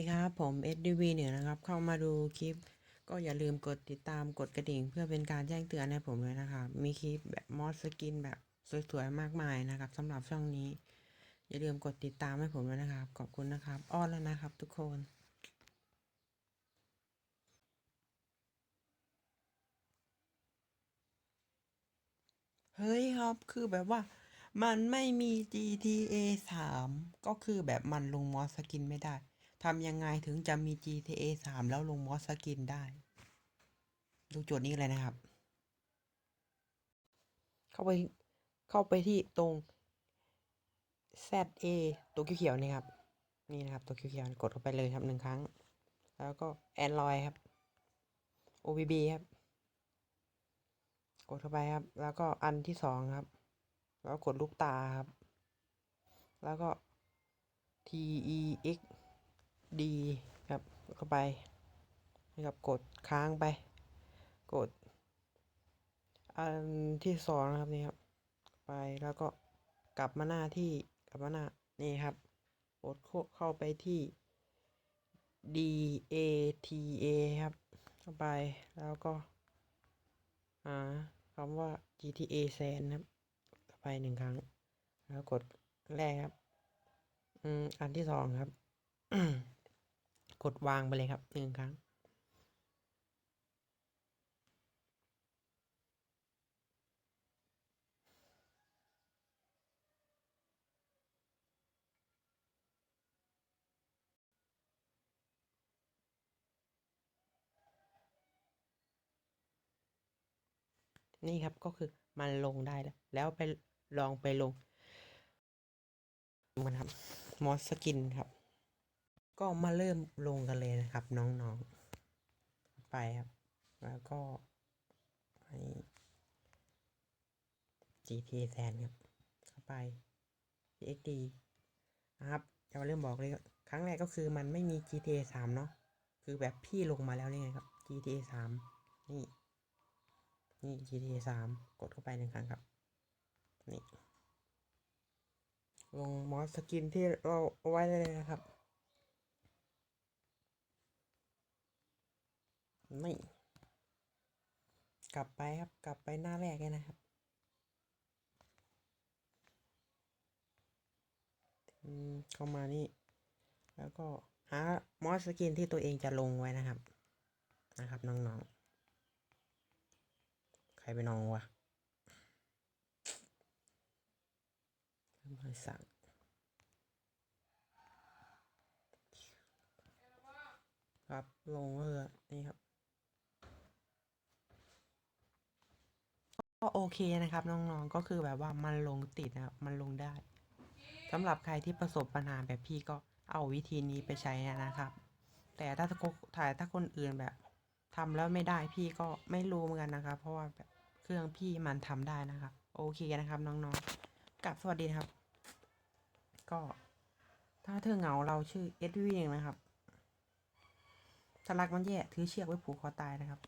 สวัสดีครับผม SDV เนี่ยนะครับ เข้ามาดูคลิป ก็อย่าลืมกดติดตามกดกระดิ่ง เพื่อเป็นการแจ้งเตือนให้ผมเลยนะครับ มีคลิปแบบมอสสกินแบบสวยๆมากมายนะครับสำหรับช่องนี้ อย่าลืมกดติดตามให้ผมด้วยนะครับ ขอบคุณนะครับ อ้อนแล้วนะครับทุกคนเฮ้ยครับคือแบบว่ามันไม่มี GTA 3 ก็คือแบบมันลงมอสสกินไม่ได้ ทำยังไงถึงจะมี GTA 3 แล้วลงมอสสกินได้ ดูโจทย์นี้เลยนะครับ เข้าไปเข้าไปที่ตรง ZA ตัวเขียวๆนี่ครับ นี่นะครับ ตัวเขียวๆกดเข้าไปเลยครับหนึ่งครั้ง แล้วก็ Android ครับ OBB ครับ กดเข้าไปครับ แล้วก็อันที่สองครับ แล้วกดลูกตาครับ แล้วก็ T E X D ครับเข้าไปนะครับกดค้างไป กด อันที่สองนะครับนี่ครับ ไปแล้วก็กลับมาหน้าที่กลับมาหน้านี่ครับกดเข้าไปที่ D A T A ครับ เข้าไปแล้วก็หาคำว่า GTA แซนครับเข้าไปหนึ่งครั้ง แล้วกดแรกครับ อืมอันที่สองครับ กดวางไปเลยครับหนึ่งครั้ง นี่ครับก็คือมันลงได้แล้ว แล้วไปลองไปลงมันครับมอสสกินครับ ก็มาเริ่มลงกันเลยนะครับ น้องๆ ไปครับ แล้วก็ให้ GTA แซนครับ เข้าไป X D นะครับจะมาเริ่มบอกเลยครั้งแรกก็คือมันไม่มี GTA 3 เนาะคือแบบพี่ลงมาแล้วนี่ไงครับ GTA 3 นี่ นี่ GTA 3 กดเข้าไปหนึ่งครั้งครับ นี่ ลงมอสสกินที่เราเอาไว้ได้เลยนะครับ นี่กลับไปครับ กลับไปหน้าแรกเลยนะครับเข้ามานี่ แล้วก็หามอสสกินที่ตัวเองจะลงไว้นะครับ นะครับน้องๆ ใครไปน้องวะบริษัทครับลงเรือนี่ครับ ก็โอ เคนะครับน้องๆก็คือแบบว่ามันลงติดนะครับมันลงได้สำหรับใครที่ประสบปัญหาแบบพี่ก็เอาวิธีนี้ไปใช้นะครับ แต่ถ้าถ่ายถ้าคนอื่นแบบทำแล้วไม่ได้พี่ก็ไม่รู้เหมือนกันนะครับ เพราะว่าแบบเครื่องพี่มันทำได้นะครับ โอเคนะครับน้องๆกลับสวัสดีครับ ก็ ถ้าเธอเหงาเราชื่อเอ็ดวีเองนะครับถ้ารักมันแย่ถือเชือกไว้ผูกคอตายนะครับ